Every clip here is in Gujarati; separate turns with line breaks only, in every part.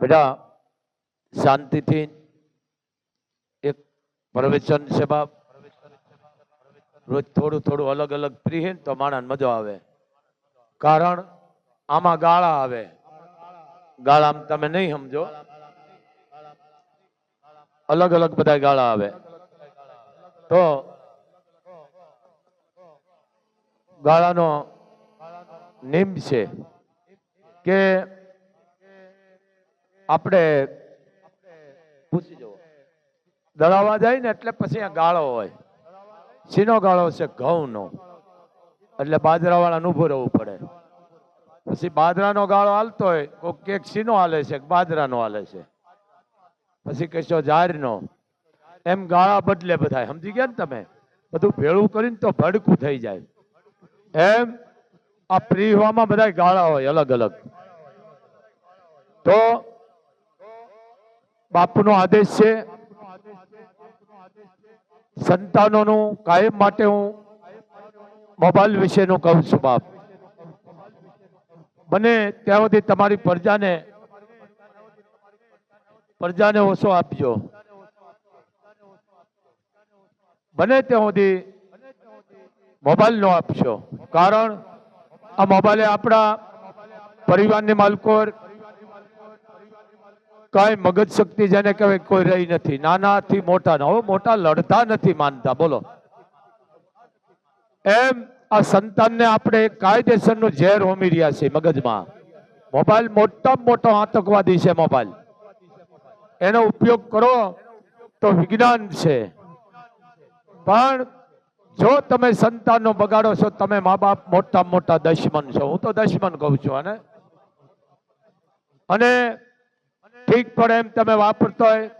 બેટા શાંતિથી એક પ્રવચન બાપ. રોજ થોડું થોડું અલગ અલગ પ્રીહે તો માણસ મજા આવે. કારણ આમાં ગાળા આવે. ગાળામાં તમે નહીં સમજો. અલગ અલગ બધા ગાળા આવે. તો ગાળાનો નિયમ છે કે આપણે પૂછી જવો. દળાવા જાય ને એટલે પછી આ ગાળો હોય. શીનો ગાળો છે ઘઉંનો. એટલે બાજરાવાળાને ઊભું રહેવું પડે. પછી બાજરાનો ગાળો હાલતો હોય કોઈ કેક શીનો હાલે છે બાજરાનો હાલે છે. પછી કહેશો જારનો. એમ ગાળા બદલે બધા. સમજી ગયા ને તમે? બધું ભેળું કરીને તો ભડકું થઈ જાય. એમ આ પ્રીવામાં બધા ગાળા હોય અલગ અલગ. તો બાપુનો આદેશ છે. સંતાનોનું કાયમ માટે હું મોબાઈલ વિશેનું કહું છું બાપ. બને ત્યાં સુધી તમારી પ્રજાને પ્રજાને ઓછો આપજો. બને ત્યાં સુધી મોબાઈલ નો આપશો. કારણ આ મોબાઈલે આપણા પરિવારની માલકોર કઈ મગજ શક્તિ જેને કહેવાય કોઈ રહી નથી. નાનાથી મોટા હવે મોટા લડતા નથી માનતા. બોલો. એમ આ સંતાનને આપણે કાયદેસરનું ઝેર હોમી રહ્યા છે મગજમાં. મોબાઈલ મોટા મોટો આતંકવાદી છે મોબાઈલ. એનો ઉપયોગ કરો તો વિજ્ઞાન છે. પણ જો તમે સંતાનનો બગાડો છો, તમે મા બાપ મોટા મોટા દશમન છો. હું તો દશમન કહું છું અને અને ઠીક પડે એમ તમે વાપરતો હોય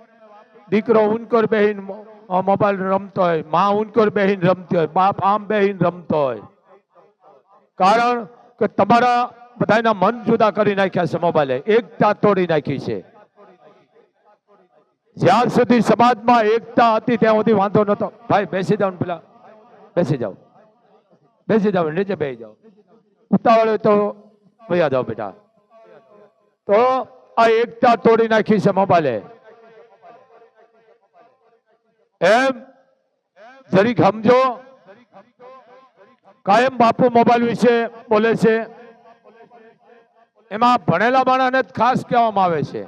દીકરો ઉનકોર બેહીન મોબાઈલ રમતો હોયમાં ઉનકોર બેહીન રમતી હોય. બાપ આમ બેહીન રમતો હોય. કારણ કે તમારા બધાના મન જુદા કરી નાખ્યા છે મોબાઈલે. એકતા તોડી નાખી છે. જ્યાં સુધી સમાજમાં એકતા હતી ત્યાં સુધી વાંધો નતો ભાઈ, બેસી ને પેલા. બેસી જાઓ. બેસી જાઓ, નીચે બેસી જાઓ. ઉતાવળ તો ભૈયા જાઓ બેટા. તો આ એકતા તોડી નાખી છે મોબાઈલે. એમ? જરીક સમજો. કાયમ બાપુ મોબાઈલ વિશે બોલે છે. એમાં ભણેલા માણસને જ ખાસ કહેવામાં આવે છે.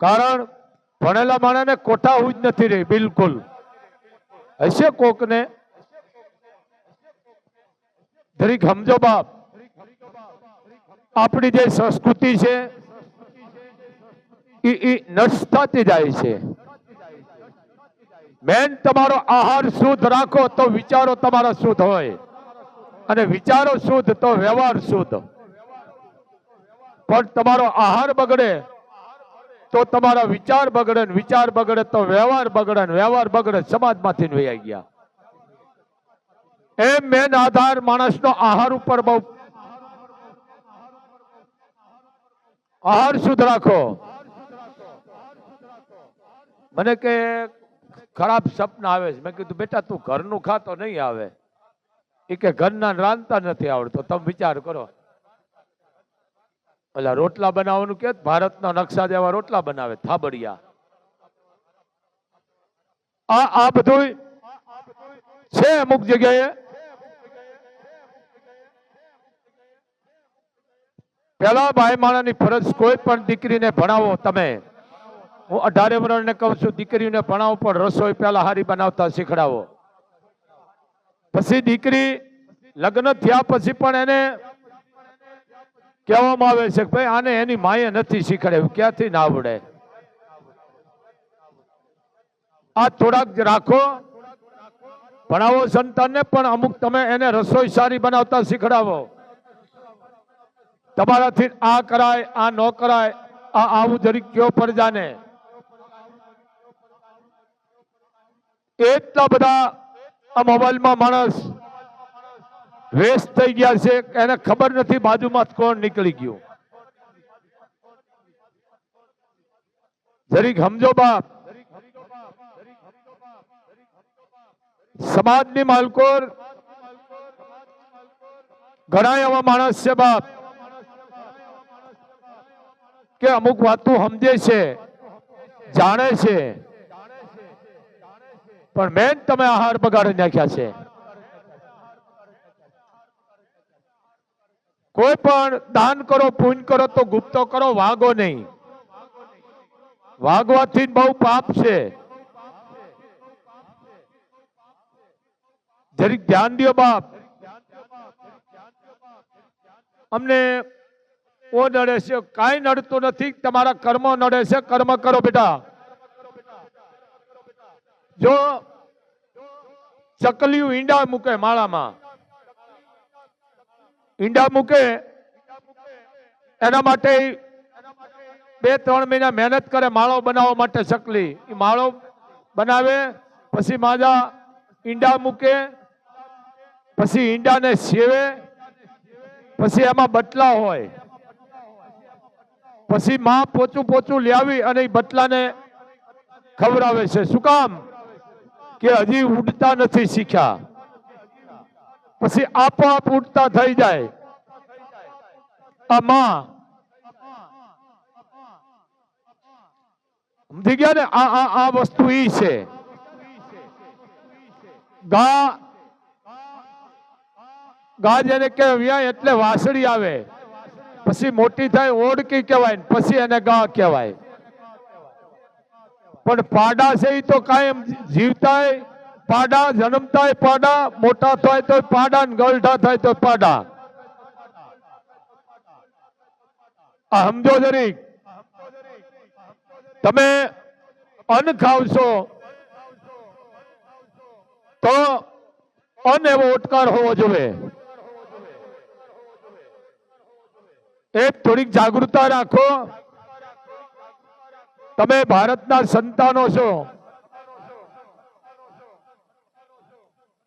કારણ ભણેલા માણસને કોઠાવું જ નથી રહી, બિલકુલ. હશે કોકને? જરીક સમજો બાપ. આપણી જે સંસ્કૃતિ છે એ નષ્ટ જાય છે. મેન તમારો આહાર શુદ્ધ રાખો તો વિચારો તમારા શુદ્ધ હોય. અને વિચારો શુદ્ધ તો વ્યવહાર શુદ્ધ. પણ તમારો આહાર બગડે તો તમારા વિચાર બગડે વિચાર બગડે તો વ્યવહાર બગડે વ્યવહાર બગડે સમાજમાંથી વૈયા ગયા. એમ મેન આધાર માણસનો આહાર ઉપર બહુ આહાર શુદ્ધ રાખો. મને કે ખરાબ સપના આવે છે. મેં કીધું, બેટા, તું ઘરનું ખાતો નહીં આવે. એ કે, ઘરના રાંધતા નથી આવડતો. તમે વિચાર કરો. ઓલા રોટલા બનાવવાનું કે, ભારતના નકશા જેવા રોટલા બનાવે, થાબડિયા. આ આ બધું છે અમુક જગ્યાએ. પેલા ભાઈ માણાની ફરજ કોઈ પણ દીકરીને ભણાવો તમે. હું અઢારે વર્ષને કહું છું, દીકરીને ભણાવો, પણ રસોઈ પહેલા હારી બનાવતા શીખડાવો. પછી દીકરી લગ્ન થયા પછી પણ એને કહેવામાં આવે છે ભાઈ, આને એની માએ નથી શીખડાવ્યું, ક્યાંથી ના આવડે? આ થોડાક રાખો. ભણાવો સંતાનને, પણ અમુક તમે એને રસોઈ સારી બનાવતા શીખડાવો. તમારાથી આ કરાય, આ ન કરાય, આ આવું જરીક કયો પ્રજાને? એટલા બધા આ મોબાઈલમાં માણસ વેસ્ટ થઈ ગયા છે એને ખબર નથી બાજુમાં કોણ નીકળી ગયું. જરીક સમજો બાપ. સમાજની માલકોર. ઘણા એવા માણસ છે બાપ. કે અમુક વાતો સમજે છે, જાણે છે. પણ મેન તમે આહાર બગાડી નાખ્યા છે. કોઈ પણ દાન કરો પૂન કરો, તો ગુપ્તો કરો, વાગો નહીં. વાગવાથી બહુ પાપ છે. જરીક ધ્યાન દો બાપ. અમને ઓ નડે છે, કાંઈ નડતું નથી, તમારા કર્મ નડે છે, કર્મ કરો બેટા. જો ચકલિયું ઈંડા મૂકે માળામાં, ઈંડા મૂકે, એના માટે બે ત્રણ મહિના મહેનત કરે માળો બનાવવા માટે ચકલી. એ માળો બનાવે, પછી માજા ઈંડા મૂકે, પછી ઈંડાને સેવે, પછી એમાં બટલા હોય. પછી માં પોચું પોચું લ્યાવી અને એ બટલાને ખવડાવે છે. શું કામ? કે હજી ઉડતા નથી શીખ્યા. પછી આપોઆપ ઉડતા થઈ જાય. આ માં સમજી ગયા ને? આ આ આ વસ્તુ ઈ છે. ગા ગા જેને કે વ્યાય એટલે વાસળી આવે. પછી મોટી થાય ઓડકી કહેવાય ને, પછી એને ગા કહેવાય. પણ પાડા છે એ તો કાયમ જીવતાય, પાડા જન્મતાય પાડા, મોટા થાય તો પાડા ને ગલઢા થાય તો પાડા. આ સમજો જરીક. તમે અન્ન ખાવશો, તો અન્ન એવો ઉટકાર હોવો જોઈએ. એક થોડીક જાગૃતતા રાખો. તમે ભારતના સંતાનો છો.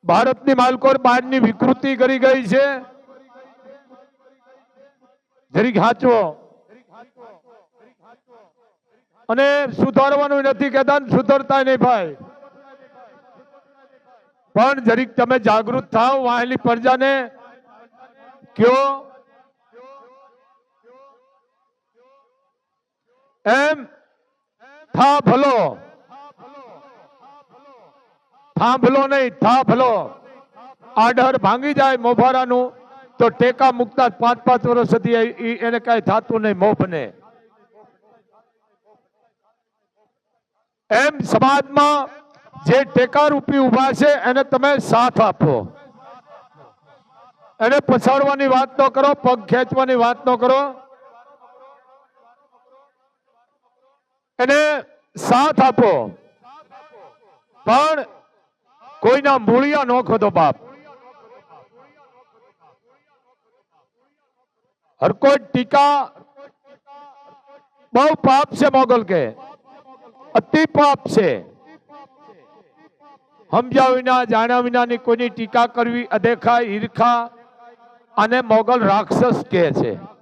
ભારતની માલકોર બહારની વિકૃતિ કરી ગઈ છે. જરીક હાચવો. અને સુધારવાનું નથી કહેતા સુધરતા નહીં ભાઈ. પણ જરીક તમે જાગૃત થાવ, વાહેલી પ્રજાને કયો એમ? થા ભલો થાંભલો નહીં થા ભલો આડર ભાંગી જાય મોભારાનું, તો ટેકા મુકતા પાંચ પાંચ વર્ષ સુધી એને કઈ થતું નહીં મોફને એમ સમાજમાં જે ટેકા રૂપી ઊભા છે, એને તમે સાથ આપો. એને પછાડવાની વાત ન કરો, પગ ખેંચવાની વાત ન કરો. એને સાથ આપો. પણ કોઈના મૂળિયા ન ખોદો બાપ. હર કોઈ ટીકા બહુ પાપ છે મોગલ કે. અતિ પાપ છે. સમજ્યા વિના, જાણ્યા વિનાની કોઈની ટીકા કરવી અદેખા ઈર્ખા અને મોગલ રાક્ષસ કહે છે.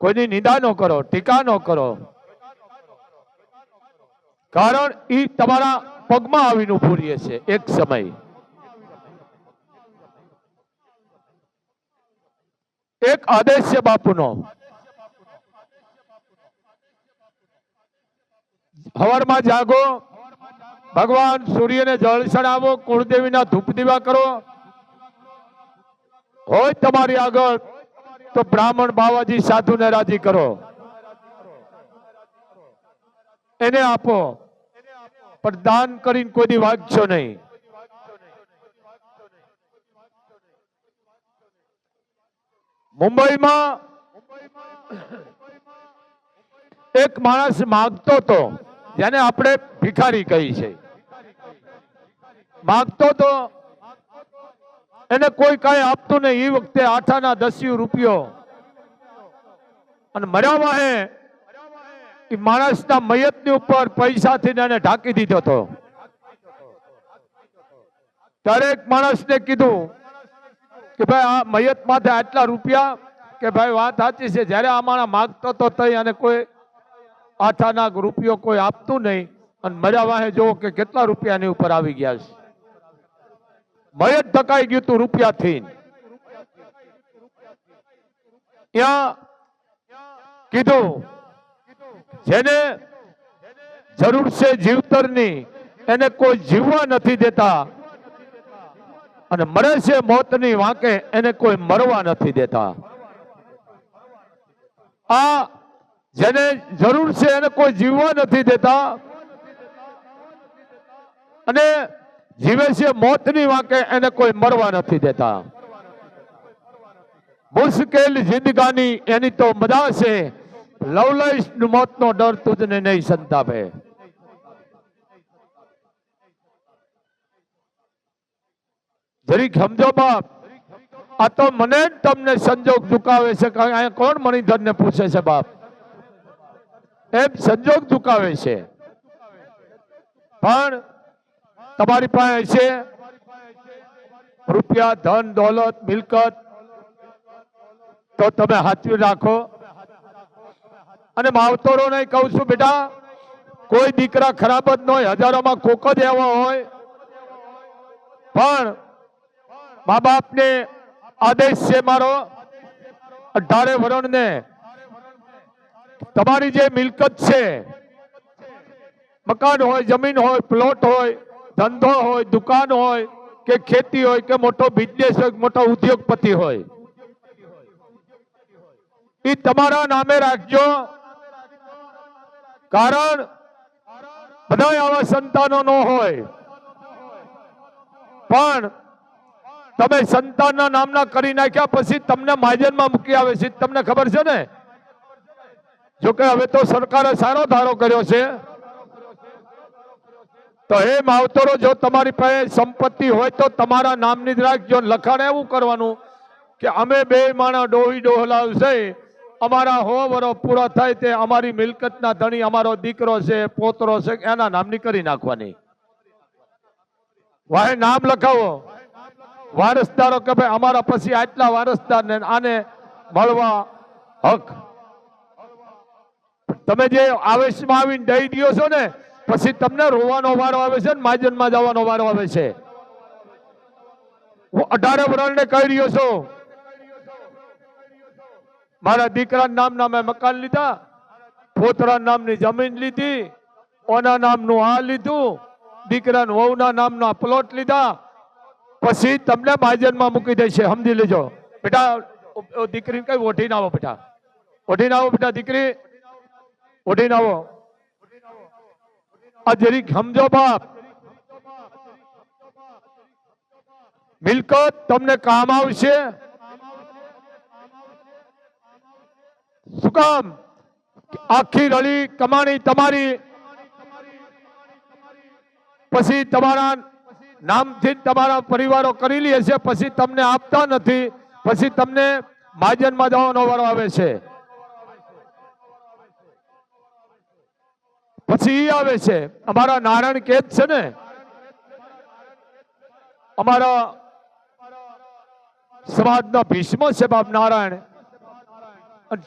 કોઈની નિંદા ન કરો, ટીકા ન કરો. કારણ એ તમારા પગમાં આવીને ઉભું રહે છે, એક સમય. એક આદેશ છે બાપુનો. હવારમાં જાગો, ભગવાન સૂર્યને જળ ચડાવો, કુળદેવીના ધૂપ દીવા કરો. હોય તમારી આગળ તો બ્રાહ્મણ બાવાજી સાધુને રાજી કરો. એને આપો. પણ દાન કરીને કોઈની વાંચશો નહીં. મુંબઈમાં એક માણસ માગતો તો જેને આપણે ભિખારી કહી છે. માગતો તો એને કોઈ કાંઈ આપતું નહીં. એ વખતે આઠાના દસ્યુ રૂપિયો. અને મર્યા વાહે એ માણસના મયતની ઉપર પૈસાથી એને ઢાંકી દીધો હતો. દરેક માણસને કીધું કે ભાઈ, આ મયત માથે આટલા રૂપિયા? કે ભાઈ, વાત સાચી છે. જ્યારે આ માણસ માગતો તો તઈ અને કોઈ આઠાના રૂપિયો કોઈ આપતું નહીં. અને મર્યા વાહે જોવો કે કેટલા રૂપિયાની ઉપર આવી ગયા છે. મયત ધકાઈ ગયું તું રૂપિયાથી. ત્યાં કીધું, જેને જરૂર છે જીવતરની, એને કોઈ જીવવા નથી દેતા. અને મરે છે મોતની વાંકે, એને કોઈ મરવા નથી દેતા. આ જેને જરૂર છે, એને કોઈ જીવવા નથી દેતા. અને જીવે છે મોતની વાંકે, એને કોઈ મરવા નથી દેતા. મુશ્કેલ જિંદગાની એની તો મજા છે. લવલાઈશ મોતનો ડર તુજને નહીં સંતાપે. જરીક સમજો બાપ, આ તો મને જ તમને સંજોગ ઝુકાવે છે અહીંયા કોણ મણિધર ને પૂછે છે બાપ? એમ સંજોગ ઝુકાવે છે. પણ તમારી પાસે છે? રૂપિયા, ધન, દોલત, મિલકત? તો તમે હાથવી રાખો. અને માવતરોને કહું છું, બેટા, કોઈ દીકરા ખરાબ જ ન હોય હજારોમાં કોક જ એવો હોય. પણ મા બાપને આદેશ છે મારો, અઢારે વરણને. તમારી જે મિલકત છે, મકાન હોય, જમીન હોય, પ્લોટ હોય ધંધો હોય, દુકાન હોય, કે ખેતી હોય, કે મોટો બિઝનેસ હોય મોટો ઉદ્યોગપતિ હોય. એ તમારા નામે રાખજો. કારણ બધા આવા સંતાનો ન હોય. પણ તમે સંતાનના નામના કરી નાખ્યા પછી તમને માજનમાં મૂકી આવે છે. તમને ખબર છે ને? જોકે હવે તો સરકારે સારો ધારો કર્યો છે. તો હે માવતરો, જો તમારી પાસે સંપત્તિ હોય તો તમારા નામની જ રાખજો. લખાણ એવું કરવાનું કે અમે બે માણા ડોહી ડોહલાવ છે. અમારા હો વરો પૂરા થાય તે અમારી મિલકતના ધણી, અમારો દીકરો છે, પોતરો છે, એના નામની કરી નાખવાની. વાહે નામ લખાવો. વારસદારો કે ભાઈ, અમારા પછી આટલા વારસદાર ને આને મળવા હક. તમે જે આવેશમાં આવીને દઈ દો છો ને પછી તમને રોવાનો વારો આવે છે ને માજનમાં જવાનો વારો આવે છે. હું અઢારે વર્ષને કહી રહ્યો છું. મારા દીકરા નામના મેં મકાન લીધા. પોતરા નામની જમીન લીધી. ઓના નામનું આ લીધું. દીકરાનું વહુના નામના પ્લોટ લીધા. પછી તમને માજનમાં મૂકી દેશે સમજી લેજો. બેટા, દીકરીને કઈ ઓઢીને આવો બેટા. ઓઢીને આવો બેટા દીકરી. ઓઢીને આવો. આ સમજો બાપ મિલકત, તમને કામ આવશે? શું કામ? આખી રળી કમાણી તમારી. પછી તમારા નામથી તમારા પરિવારો કરી લે છે, પછી તમને આપતા નથી, પછી તમને માજનમાં જવાનો વારો આવે છે. પછી એ આવે છે, અમારા નારાયણ કેદ છે ને, અમારા સમાજના ભીષ્મ છે બાપ નારાયણ.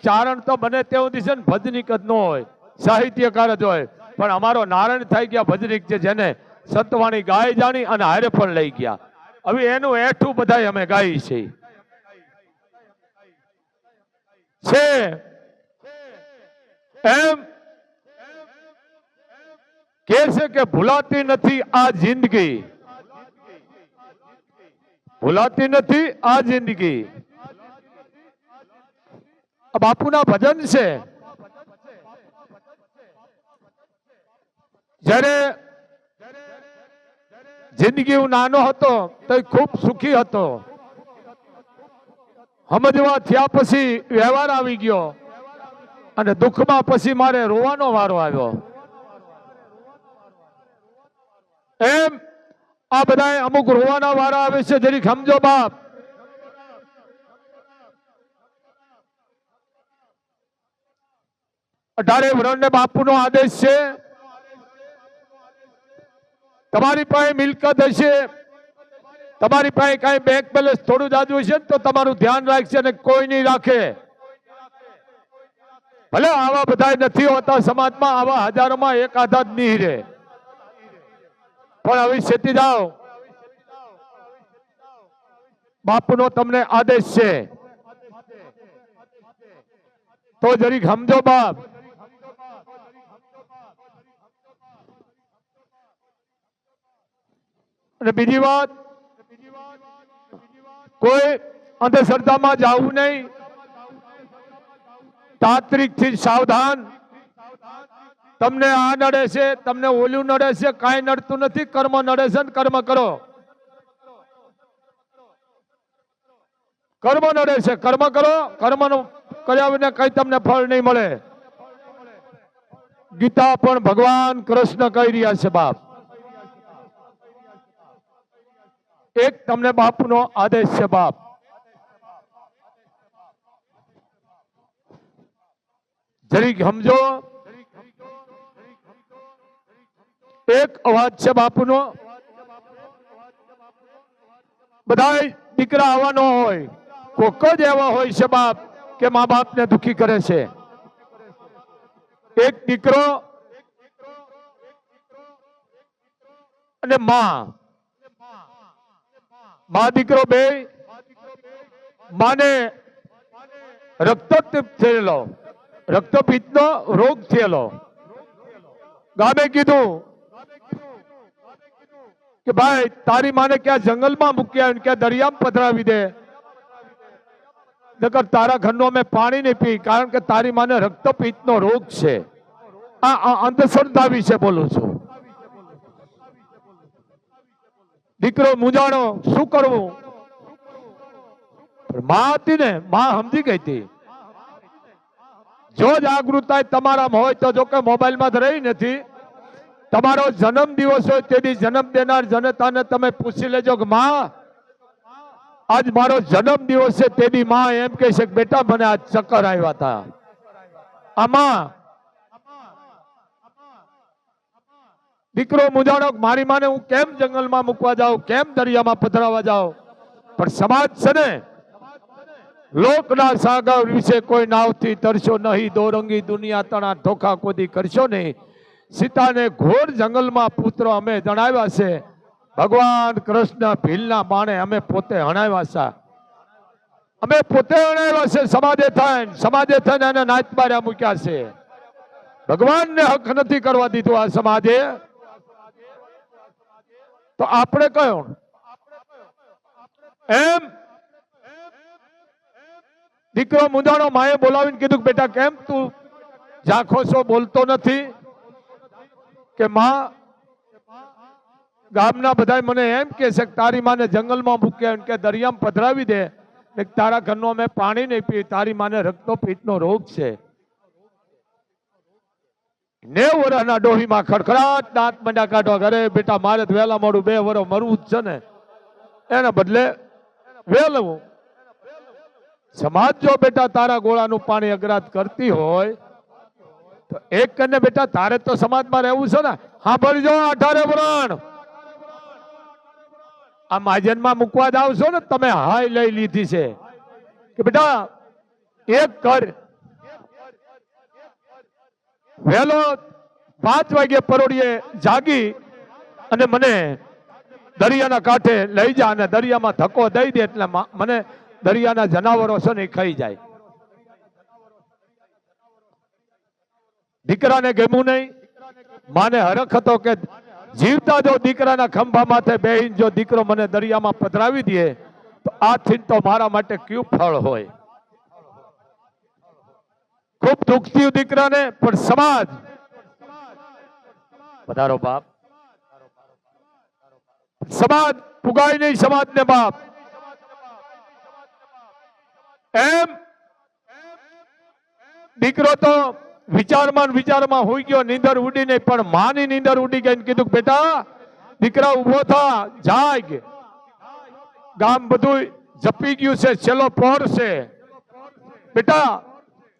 ચારણ તો બને તેવું દિશે ને ભજનિક જ ન હોય, સાહિત્યકાર જ હોય. પણ અમારો નારાયણ થઈ ગયા ભજનિક છે જેને સંતવાણી ગાય જાણી અને હારે પણ લઈ ગયા. હવે એનું એઠું બધાય અમે ગાઈ છે છે. એમ કે છે કે ભૂલાતી નથી આ જિંદગી? ભૂલાતી નથી આ જિંદગી? બાપુના ભજન છે. જ્યારે જિંદગી હું નાનો હતો, તો ખૂબ સુખી હતો. સમજવા થયા પછી વ્યવહાર આવી ગયો. અને દુઃખમાં પછી મારે રોવાનો વારો આવ્યો. એમ આ બધા અમુક રોવાના વારા આવે છે જરીક સમજો બાપ. અઢારે વરણને બાપુનો આદેશ છે. તમારી પાસે મિલકત હશે. તમારી પાસે કઈ બેંક બેલેન્સ થોડું જાજુ હશે તો તમારું ધ્યાન રાખશે અને કોઈ નહીં રાખે. ભલે આવા બધા નથી હોતા, સમાજમાં આવા હજારોમાં એક આધાર નહીં રહે. પણ હવે સેતી જાઓ. બાપનો તમને આદેશ છે. તો જરીક સમજો બાપ. અને બીજી વાત, કોઈ અંધશ્રદ્ધામાં જવું નહીં. તાંત્રિકથી સાવધાન. તમને આ નડે છે, તમને ઓલું નડે છે, કાંઈ નડતું નથી, કર્મ નડે છે ને કર્મ કરો. કર્મ નડે છે, કર્મ કરો, કર્મ કર્યા વિના કઈ તમને ફળ નહીં મળે. ગીતા પણ ભગવાન કૃષ્ણ કહી રહ્યા છે બાપ. એક તમને બાપનો આદેશ છે બાપ. જરીક સમજો એક અવાજ છે બાપુનો. બધા દીકરા આવા ન હોય, કોક જ એવા હોય છે બાપ કે મા બાપને દુખી કરે છે. એક દીકરો અને માં. મા દીકરો બે, માને રક્તપિત થયેલો. રક્તપિત્તનો રોગ થયેલો. ગામે કીધું કે ભાઈ, તારી માને ક્યાં જંગલમાં મૂક્યા ક્યાં દરિયામાં પધરાવી દે? નકર તારા ઘરનો અમે પાણી નહીં પી કારણ કે તારી માને રક્તપિત્તનો રોગ છે. આ અંધશ્રદ્ધા વિશે બોલું છું. દીકરો મુજાણો શું કરવું? મા હતી ને, માં સમજી ગઈ હતી. જો જાગૃતતા તમારામાં હોય તો જો કે મોબાઈલમાં જ રહી નથી. તમારો જન્મ દિવસ હોય તેથી જન્મ દેનાર જનતાને તમે પૂછી લેજો કે માં, આજ મારો જન્મ દિવસ છે તેથી માં એમ કહી છે બેટા, મને આજ ચક્કર આવ્યા હતા આમાં દીકરો મુજાણો મારી માને હું કેમ જંગલમાં મૂકવા જાઉં, કેમ દરિયામાં પધરાવા જાઉં? પણ સમાજ છે ને, લોકના સાગર વિશે કોઈ નાવથી તરશો નહીં, દોરંગી દુનિયા તણા ધોખા કોદી કરશો નહીં. સીતાને ઘોર જંગલમાં પુત્ર અમે જણાવ્યા છે. ભગવાન કૃષ્ણ ભીલના બાણે અમે પોતે હણાવ્યા છે. અમે પોતે હણાવ્યા છે સમાધે થઈને સમાધે થઈને એને નાચ બાર્યા મૂક્યા છે. ભગવાનને હક નથી કરવા દીધું આ સમાજે. તો આપણે કયો? એમ? દીકરો મુંદાણો માએ બોલાવીને કીધું બેટા કેમ તું ઝાંખો છો, બોલતો નથી? કે માં, ગામના બધા મને એમ કે છે કે તારી માને જંગલમાં મૂકે કે દરિયામાં પધરાવી દે ને તારા ઘરનું અમે પાણી નહીં પી તારી માને રક્તો નો રોગ છે. નેવ વર્ષના ડોહીમાં ખડખડાટ દાંત મંડા કાઢવા ઘરે, બેટા મારે વહેલા મોડું બે વર્ષ મરવું જ છે ને. એના બદલે વહેલું સમાજ જો બેટા તારા ગોળાનું પાણી અગ્રાત કરતી હોય એક કરીને બેટા, તારે તો સમાજમાં રહેવું છે ને હા ભરજો અઢારે વરણ. આ માજનમાં મૂકવા જ છો ને, તમે હાય લઈ લીધી છે. કે બેટા, એક કર. વહેલો પાંચ વાગે પરોડીએ જાગી અને મને દરિયાના કાંઠે લઈ જા અને દરિયામાં ધક્કો દઈ દે એટલે મને દરિયાના જનાવરો છે ને ખાઈ જાય. દીકરાને ગમ્યું નહીં. માને હરખ હતો કે જીવતા જો દીકરાના ખંભા માથે બેહીને જો દીકરો મને દરિયામાં પધરાવી દે, તો આ ચિંતો મારા માટે કયું ફળ હોય? ખૂબ દુઃખ થયું દીકરાને, પણ સમાજ. વધારો બાપ. સમાજ પુગાય નહીં સમાજને બાપ. એમ દીકરો તો વિચારમાં વિચારમાં હોઈ ગયો, નીંદર ઉડી નહીં, પણ માની નીંદર ઉડી ગઈ કીધું બેટા, દીકરા ઊભો થા, જાગ. ગામ બધું જપી ગયું છે પહોર છે. બેટા,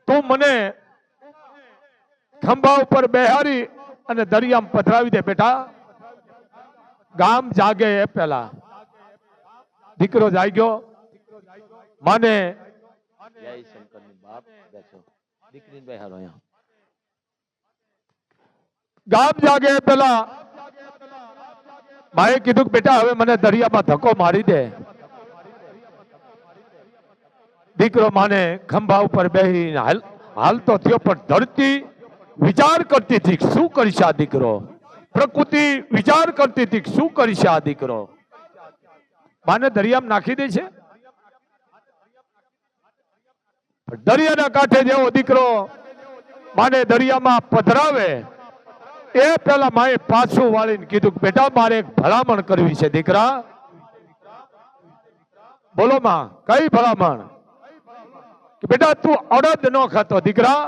તું મને ખંભા ઉપર બેહારી અને દરિયામાં પધરાવી દે, બેટા. ગામ જાગે એ પેલા દીકરો જાગ્યો. માને
દીકરીને બેહારો અહીંયા.
ગામ જાગે પેલા. માએ કીધું બેટા, હવે મને દરિયામાં ધક્કો મારી દે. દીકરો માને ખંભા ઉપર બેહીને હાલ હાલ થયો, પણ ધરતી વિચાર કરતી હતી શું કરીશ આ દીકરો? પ્રકૃતિ વિચાર કરતી હતી શું કરીશ આ દીકરો? માને દરિયામાં નાખી દે છે? દરિયાના કાંઠે જેવો દીકરો માને દરિયામાં પધરાવે એ પેલા માએ પાછું વાળીને કીધું કે બેટા મારે એક ભલામણ કરવી છે દીકરા. બોલો માં કઈ ભલામણ? કે બેટા તું અડદ નો ખાતો દીકરા.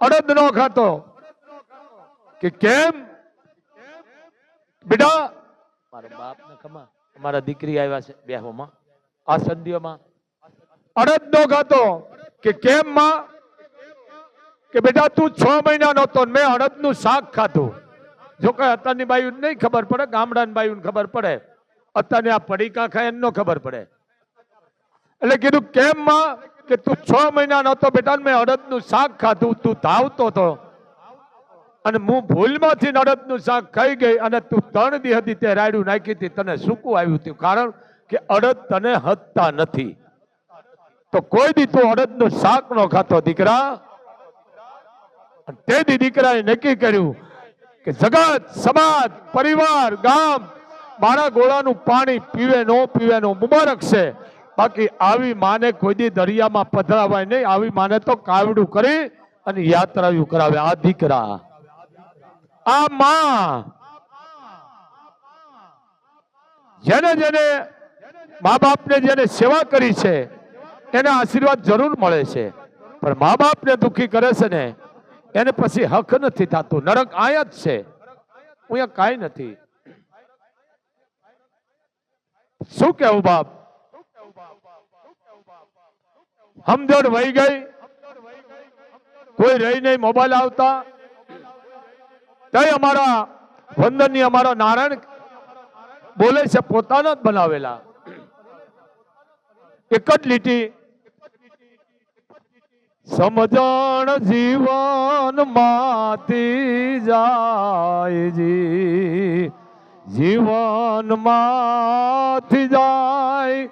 અડદ નો ખાતો. કે કેમ? બેટા.
મારા બાપ ને ખમા મારા દીકરી આવ્યા છે બેહોમાં. આ સંધિઓમાં.
અડદ નો ખાતો. કે કેમ માં? કે બેટા, તું છ મહિના નહોતો મેં અડદનું શાક ખાધું. જો કે અત્યારની બાયું નહીં ખબર પડે, ગામડાની બાયું ખબર પડે. અત્યારની આ પડીકા ખાય એમનો ખબર પડે. એટલે કીધું, કેમ માં? કે તું છ મહિના નહોતો બેટા મેં અડદનું શાક ખાધું, તું ધાવતો હતો. અને હું ભૂલમાંથી અડદનું શાક ખાઈ ગઈ અને તું ત્રણ દી હતી તે રાયડું નાખી હતી, તને સૂકું આવ્યું હતું. કારણ કે અડદ તને હતતા નથી. તો કોઈ દી તું અડદનું શાક નો ખાતો, દીકરા. અને તે દીકરાએ નક્કી કર્યું કે જગત, સમાજ, પરિવાર, ગામ મારા ગોળાનું પાણી પીવે, નો પીવે નો મુબારક છે. બાકી આવી માને કોઈ દી દરિયામાં પધરાવાય નહીં. આવી માને તો કાવડું કરી અને યાત્રાયું કરાવે. આ દીકરા. આ માં. જેને જેને મા બાપને જેને સેવા કરી છે, એને આશીર્વાદ જરૂર મળે છે. પણ મા બાપને દુઃખી કરે છે ને એને પછી હક નથી થતું. નરક આયા જ છે. અહીંયા કાંઈ નથી. શું કેવું બાપ? સમજણ વહી ગઈ. કોઈ રહી નહીં મોબાઈલ આવતા. તય અમારા વંદનની અમારા નારાયણ બોલે છે, પોતાના જ બનાવેલા. એક જ લીટી સમજણ જીવન માતી જાય જી. જીવનમાંથી જાય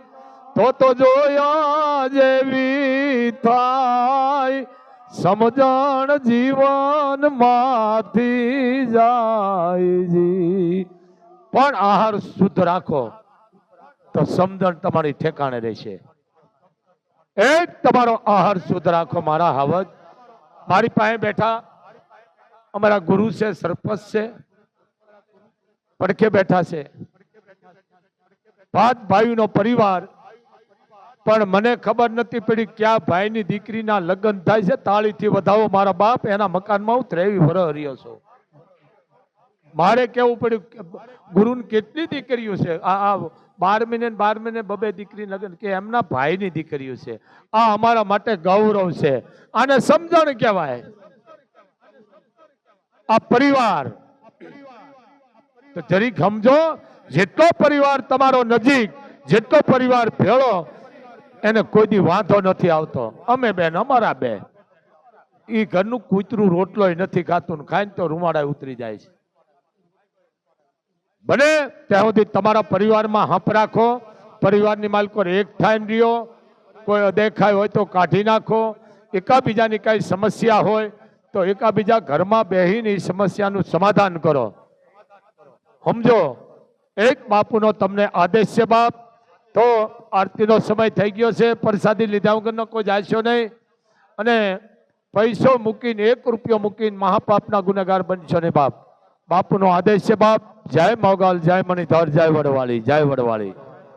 તો તો જોયા જેવી થાય. સમજણ જીવન જાય જી. પણ આહાર શુદ્ધ રાખો તો સમજણ તમારી ઠેકાણે રહેશે. એક તમારો આહાર શુદ્ધ રાખો, મારા હાવજ. મારી પાસે બેઠા, અમારા ગુરુ છે, સરપંચ છે, પડખે બેઠા છે. પાંચ ભાઈનો પરિવાર. પણ મને ખબર નથી પડી ક્યાં ભાઈની દીકરીના લગ્ન થાય છે, તાળીથી વધાવો મારા બાપ, એના મકાનમાં હું ત્રેવી વર રહ્યો છું. મારે કેવું પડ્યું ગુરુને કેટલી દીકરીઓ છે? આ બાર મહિને બાર મહિને બબે દીકરી લગ્ન કે એમના ભાઈની દીકરીઓ છે. આ અમારા માટે ગૌરવ છે. આને સમજણ કહેવાય. આ પરિવાર. તો જરીક સમજો જેટલો પરિવાર તમારો નજીક, જેટલો પરિવાર ભેળો, એને કોઈ દી વાંધો નથી આવતો. અમે બેન, અમારા બે. એ ઘરનું કૂતરું રોટલોય નથી ખાતું ખાઈને તો રૂમાડા ઉતરી જાય છે. બને ત્યાં સુધી તમારા પરિવારમાં હપ રાખો, પરિવારની માલકો એક થાય રહ્યો, કોઈ અદેખાય હોય તો કાઢી નાખો, એકાબીજાની કાંઈ સમસ્યા હોય તો એકાબીજા ઘરમાં બેહીને સમસ્યાનું સમાધાન કરો. સમજો, એક બાપુનો તમને આદેશ છે બાપ, તો આરતીનો સમય થઈ ગયો છે, પ્રસાદી લીધા વગરનો કોઈ જાશો નહીં. અને પૈસો મૂકીને, એક રૂપિયો મૂકીને મહાપાપના ગુનેગાર બનશો ને બાપ. બાપુનો આદેશ છે બાપ. જય મોગલ જય મણિધર જય વડવાળી જય વડવાળી.